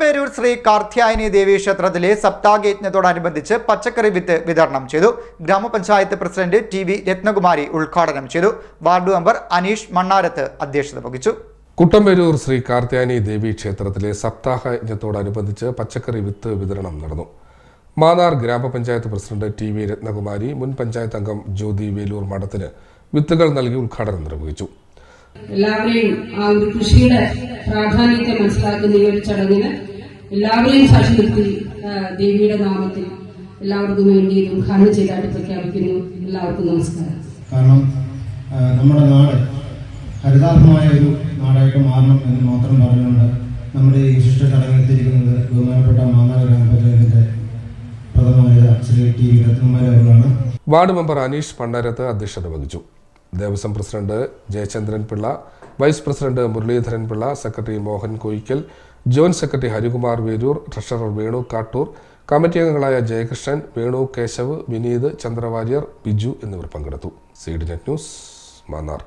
കുട്ടമ്പേരൂർ ശ്രീ കാർത്യായനി ദേവി ക്ഷേത്രത്തിലെ സപ്താഗയജ്ഞത്തോടനുബന്ധിച്ച് പച്ചക്കറി വിത്ത് വിതരണം ചെയ്തു. ഗ്രാമപഞ്ചായത്ത് പ്രസിഡന്റ് ടി വി രത്നകുമാരി ഉദ്ഘാടനം ചെയ്തു. വാർഡ് മെമ്പർ അനീഷ് മണ്ണാരത്ത് അധ്യക്ഷത വഹിച്ചു. കുട്ടമ്പേരൂർ ശ്രീ കാർത്യായനി ദേവി ക്ഷേത്രത്തിലെ സപ്താഹ യജ്ഞത്തോടനുബന്ധിച്ച് പച്ചക്കറി വിത്ത് വിതരണം നടന്നു. മാന്നാർ ഗ്രാമപഞ്ചായത്ത് പ്രസിഡന്റ് ടി വി രത്നകുമാരി മുൻ പഞ്ചായത്ത് അംഗം ജ്യോതി വേലൂർ മഠത്തിന് വിത്തുകൾ നൽകി ഉദ്ഘാടനം നിർവഹിച്ചു. എല്ലാവരെയും ആ ഒരു കൃഷിയുടെ പ്രാധാന്യത്തെ മനസ്സിലാക്കുന്ന ഈ ഒരു ചടങ്ങിന് എല്ലാവരെയും സാക്ഷി നിർത്തി ദേവിയുടെ നാമത്തിൽ എല്ലാവർക്കും വേണ്ടി ഇത് ഉദ്ഘാടനം ചെയ്തായിട്ട് പ്രഖ്യാപിക്കുന്നു എല്ലാവർക്കും നമസ്കാരം. കാരണം നമ്മുടെ നാട് ഹരിതാർഹമായ ഒരു നാടായിട്ട് മാറണം എന്ന് മാത്രം പറഞ്ഞുകൊണ്ട് നമ്മുടെ ഈ വിശിഷ്ട ചടങ്ങിലെത്തിയിരിക്കുന്നത് ബഹുമാനപ്പെട്ട മാന്നാർ ഗ്രാമപഞ്ചായത്തിന്റെ പ്രഥമ ശ്രീ ടി രത്നമാരാണ് വാർഡ് മെമ്പർ അനീഷ് പണ്ടാരത്ത് അധ്യക്ഷത വഹിച്ചു. Devaswom president Jayachandran Pillai vice president Muraleedharan Pillai secretary Mohan Koickal joint secretary Harikumar Veroor treasurer Venu Kattoor committee അംഗങ്ങളായ ജയകൃഷ്ണൻ വേണു കേശവ് വിനീത് ചന്ദ്രവാര്യർ ബിജു എന്നിവർ പങ്കെടുത്തു. Seed net news Mannar.